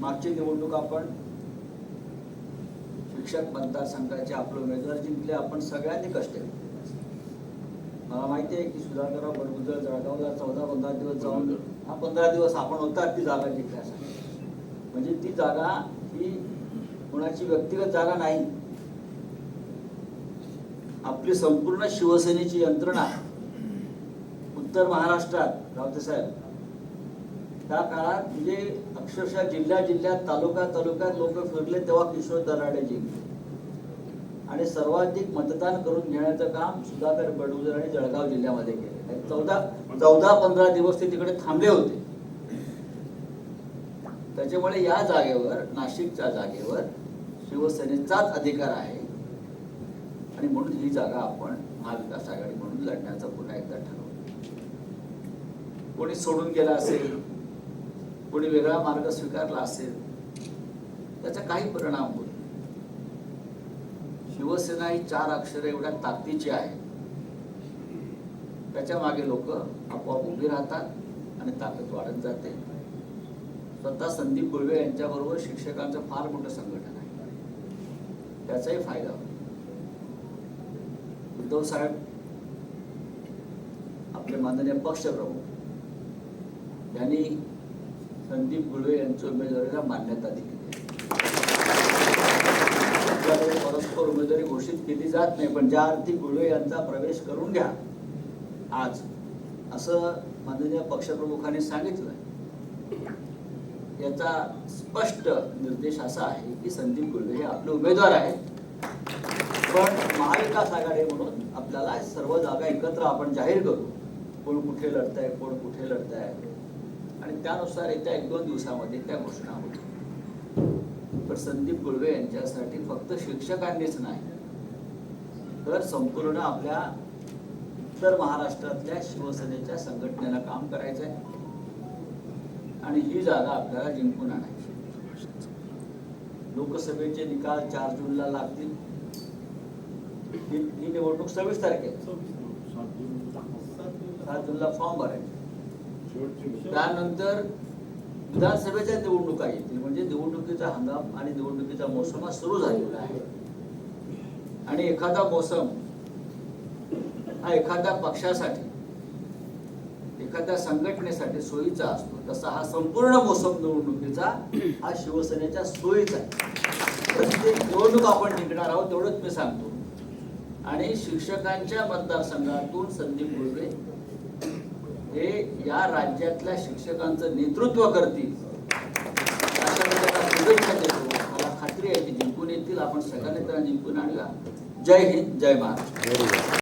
मागची निवडणूक आपण शिक्षक मतदारसंघाचे आपले उमेदवार जिंकले आपण सगळ्यांनी कष्ट केले मला माहिती आहे की सुधाकरराव बडगुजर जळगावला चौदा पंधरा दिवस जाऊन हा पंधरा दिवस आपण होता ती जागा जिंकण्यासाठी. म्हणजे ती जागा ही कोणाची व्यक्तिगत जागा नाही. आपली संपूर्ण शिवसेनेची यंत्रणा उत्तर महाराष्ट्रात रावते साहेब. त्या काळात म्हणजे अक्षरशः जिल्ह्या जिल्ह्यात तालुका तालुक्यात लोक फिरले तेव्हा किशोर दराडे जिंकले. आणि सर्वाधिक मतदान करून घेण्याचं काम सुधाकर बडगुजर आणि जळगाव जिल्ह्यामध्ये केले. चौदा चौदा पंधरा दिवस ते तिकडे थांबले होते. त्याच्यामुळे या जागेवर नाशिकच्या जागेवर शिवसेनेचाच अधिकार आहे. आणि म्हणून ही जागा आपण महाविकास आघाडी म्हणून लढण्याचं पुन्हा एकदा ठरवलं. कोणी सोडून गेला असेल? कोणी वेगळा मार्ग स्वीकारला असेल त्याचा काही परिणाम होईल शिवसेना ही चार अक्षर एवढ्या ताकदीची आहे त्याच्यामागे लोक आपोआप उभी राहतात आणि ताकद वाढत जाते. स्वतः संदीप गुळवे यांच्याबरोबर शिक्षकांचं फार मोठं संघटन आहे. त्याचाही फायदा होतो. उद्धव साहेब आपले माननीय पक्षप्रमुख यांनी संदीप गुळवे यांच्या उमेदवारीला मान्यता दिली परस्पर उमेदवारी घोषित केली जात नाही पण ज्या अर्थी गुळवे यांचा प्रवेश करून घ्या आज असं माननीय पक्षप्रमुखांनी सांगितलं याचा स्पष्ट निर्देश असा आहे की संदीप गुळवे हे आपले उमेदवार आहेत. पण महाविकास आघाडी म्हणून आपल्याला सर्व जागा एकत्र आपण जाहीर करू. कोण कुठे लढताय कोण कुठे लढताय. आणि त्यानुसार येत्या एक दोन दिवसामध्ये त्या घोषणा होतील. पण संदीप गुळवे यांच्यासाठी फक्त शिक्षकांनीच नाही तर संपूर्ण आपल्या उत्तर महाराष्ट्रातल्या शिवसेनेच्या संघटनेला काम करायचं आहे. आणि ही जागा आपल्याला जिंकून आणायची लोकसभेचे निकाल चार जूनला लागतील. ही निवडणूक सव्वीस तारखेला सात जूनला फॉर्म भरायचे. त्यानंतर विधानसभेच्या निवडणुका येतील. म्हणजे निवडणुकीचा हंगाम आणि निवडणुकीचा मोसम हा सुरू झालेला आहे. आणि एखादा मोसम हा एखाद्या पक्षासाठी एखाद्या संघटनेसाठी सोयीचा असतो. तसा हा संपूर्ण मोसम निवडणुकीचा हा शिवसेनेच्या सोयीचा आहे. प्रत्येक निवडणूक आपण जिंकणार आहोत तेवढंच मी सांगतो. आणि शिक्षकांच्या मतदारसंघातून संदीप गुळवे हे या राज्यातल्या शिक्षकांचं नेतृत्व करतील. अशा शुभेच्छा देतो मला खात्री आहे की जिंकून येतील. आपण सगळ्यांनी त्यांना जिंकून आणूया जय हिंद जय महाराष्ट्र.